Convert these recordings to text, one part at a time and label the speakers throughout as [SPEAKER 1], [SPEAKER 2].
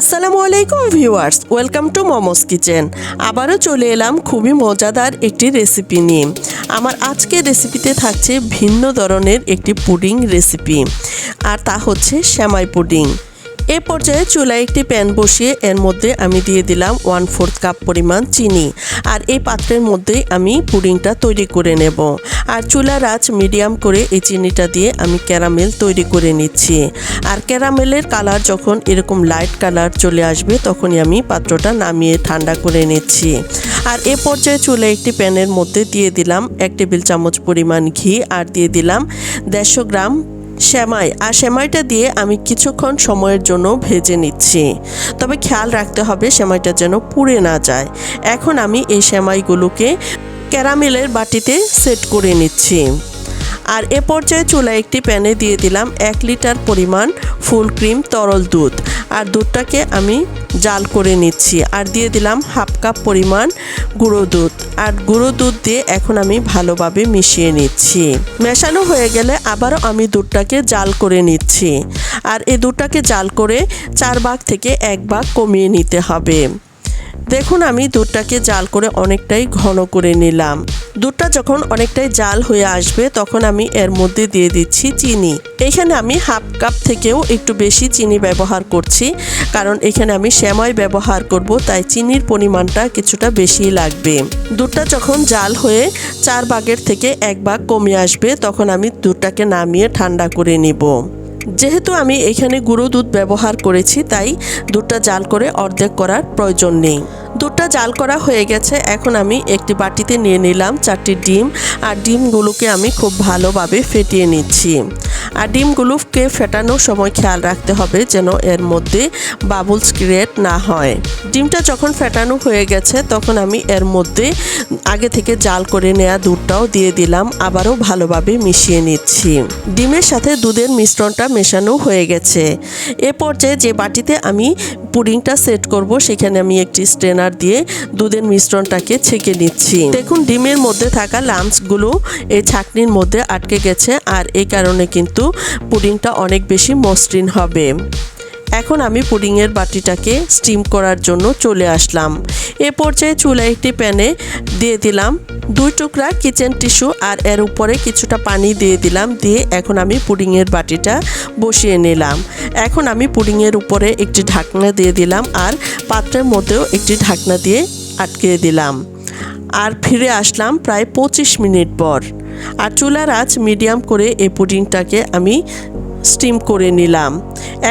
[SPEAKER 1] আসসালামু আলাইকুম viewers, welcome to momos kitchen. আবারও চলে এলাম খুবই মজাদার একটি রেসিপি নিয়ে। আমার আজকে রেসিপিতে থাকছে ভিন্ন ধরনের একটি পুডিং রেসিপি, আর তা হচ্ছে শ্যামাই পুডিং। এ পর্যায়ে চুলায় একটি প্যান বসিয়ে এর মধ্যে আমি দিয়ে দিলাম ওয়ান ফোর্থ কাপ পরিমাণ চিনি। আর এই পাত্রের মধ্যেই আমি পুডিংটা তৈরি করে নেব। আর চুলার আঁচ মিডিয়াম করে এই চিনিটা দিয়ে আমি ক্যারামেল তৈরি করে নিচ্ছি। আর ক্যারামেলের কালার যখন এরকম লাইট কালার চলে আসবে, তখনই আমি পাত্রটা নামিয়ে ঠান্ডা করে নিচ্ছি। আর এ পর্যায়ে চুলে একটি প্যানের মধ্যে দিয়ে দিলাম এক টেবিল চামচ পরিমাণ ঘি। আর দিয়ে দিলাম দেড়শো গ্রাম সেমাই, আর শ্যামাইটা দিয়ে আমি কিছুক্ষণ সময়ের জন্য ভেজে নিচ্ছি। তবে খেয়াল রাখতে হবে সেমাইটা যেন পুড়ে না যায়। এখন আমি এই শ্যামাইগুলোকে ক্যারামেলের বাটিতে সেট করে নিচ্ছি। আর এ পর্যায়ে চুলায় একটি প্যানে দিয়ে দিলাম এক লিটার পরিমাণ ফুল ক্রিম তরল দুধ। আর দুধটাকে আমি জাল করে নিচ্ছি। আর দিয়ে দিলাম হাফ কাপ পরিমাণ গুঁড়ো দুধ। আর গুঁড়ো দুধ দিয়ে এখন আমি ভালোভাবে মিশিয়ে নিচ্ছি। মেশানো হয়ে গেলে আবারও আমি দুধটাকে জাল করে নিচ্ছি। আর এই দুধটাকে জাল করে চার ভাগ থেকে এক ভাগ কমিয়ে নিতে হবে। দেখুন, আমি দুধটাকে জাল করে অনেকটাই ঘন করে নিলাম। দুধটা যখন অনেকটাই জাল হয়ে আসবে, তখন আমি এর মধ্যে দিয়ে দিচ্ছি চিনি। এখানে আমি হাফ কাপ থেকেও একটু বেশি চিনি ব্যবহার করছি, কারণ এখানে আমি শ্যামাই ব্যবহার করব, তাই চিনির পরিমাণটা কিছুটা বেশি লাগবে। দুধটা যখন জাল হয়ে চার ভাগের থেকে এক ভাগ কমে আসবে, তখন আমি দুধটাকে নামিয়ে ঠান্ডা করে নিব। যেহেতু আমি এখানে গুঁড়ো দুধ ব্যবহার করেছি, তাই দুধটা জাল করে অর্ধেক করার প্রয়োজন নেই। দুধটা জাল করা হয়ে গেছে, এখন আমি একটি বাটিতে নিয়ে নিলাম চারটি ডিম, আর ডিমগুলোকে আমি খুব ভালোভাবে ফেটিয়ে নিচ্ছি। আর ডিমগুলোকে ফেটানোর সময় খেয়াল রাখতে হবে যেন এর মধ্যে বাবলস ক্রিয়েট না হয়। ডিমটা যখন ফেটানো হয়ে গেছে, তখন আমি এর মধ্যে আগে থেকে জাল করে নেওয়া দুধটাও দিয়ে দিলাম, আবারও ভালোভাবে মিশিয়ে নিচ্ছি। ডিমের সাথে দুধের মিশ্রণটা মেশানো হয়ে গেছে। এ পর্যায়ে যে বাটিতে আমি পুডিংটা সেট করব, সেখানে আমি একটি স্ট্রেনার দিয়ে দুধের মিশ্রণটাকে ছেঁকে নিচ্ছি। দেখুন, ডিমের মধ্যে থাকা লাম্পসগুলো এই ছাকনির মধ্যে আটকে গেছে, আর এই কারণে কিন্তু পুডিংটা অনেক বেশি মসৃণ হবে। এখন আমি পুডিংয়ের বাটিটাকে স্টিম করার জন্য চলে আসলাম। এ পর্যায়ে চুলায় একটি প্যানে দিয়ে দিলাম দুই টুকরা কিচেন টিস্যু আর এর উপরে কিছুটা পানি দিয়ে দিলাম, দিয়ে এখন আমি পুডিংয়ের বাটিটা বসিয়ে নিলাম। এখন আমি পুডিংয়ের উপরে একটি ঢাকনা দিয়ে দিলাম আর পাত্রের মধ্যেও একটি ঢাকনা দিয়ে আটকে দিলাম। আর ফিরে আসলাম প্রায় পঁচিশ মিনিট পর। আর চুলার আঁচ মিডিয়াম করে এই পুডিংটাকে আমি স্টিম করে নিলাম।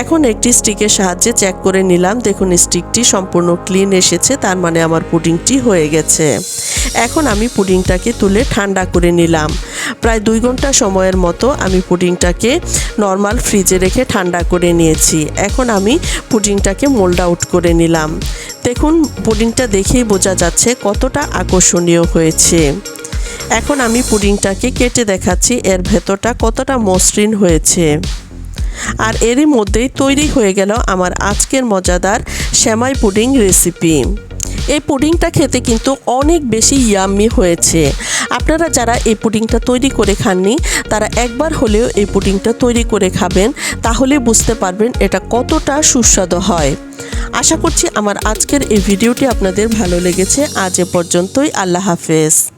[SPEAKER 1] এখন একটি স্টিকের সাহায্যে চেক করে নিলাম, দেখুন স্টিকটি সম্পূর্ণ ক্লিন এসেছে, তার মানে আমার পুডিংটি হয়ে গেছে। এখন আমি পুডিংটাকে তুলে ঠান্ডা করে নিলাম। প্রায় দুই ঘণ্টা সময়ের মতো আমি পুডিংটাকে নর্মাল ফ্রিজে রেখে ঠান্ডা করে নিয়েছি। এখন আমি পুডিংটাকে মোল্ড আউট করে নিলাম। দেখুন, পুডিংটা দেখেই বোঝা যাচ্ছে কতটা আকর্ষণীয় হয়েছে। এখন আমি পুডিংটাকে কেটে দেখাচ্ছি। এর ভেতরটা কতটা মসৃণ হয়েছে। আর এরই মধ্যেই তৈরি হয়ে গেল আমার আজকের মজাদার শ্যামাই পুডিং রেসিপি। এই পুডিংটা খেতে কিন্তু অনেক বেশি ইয়াম্মি হয়েছে। আপনারা যারা এই পুডিংটা তৈরি করে খাননি, তারা একবার হলেও এই পুডিংটা তৈরি করে খাবেন, তাহলে বুঝতে পারবেন এটা কতটা সুস্বাদু হয়। আশা করছি আমার আজকের এই ভিডিওটি আপনাদের ভালো লেগেছে। আজ এ পর্যন্তই, আল্লাহ হাফেজ।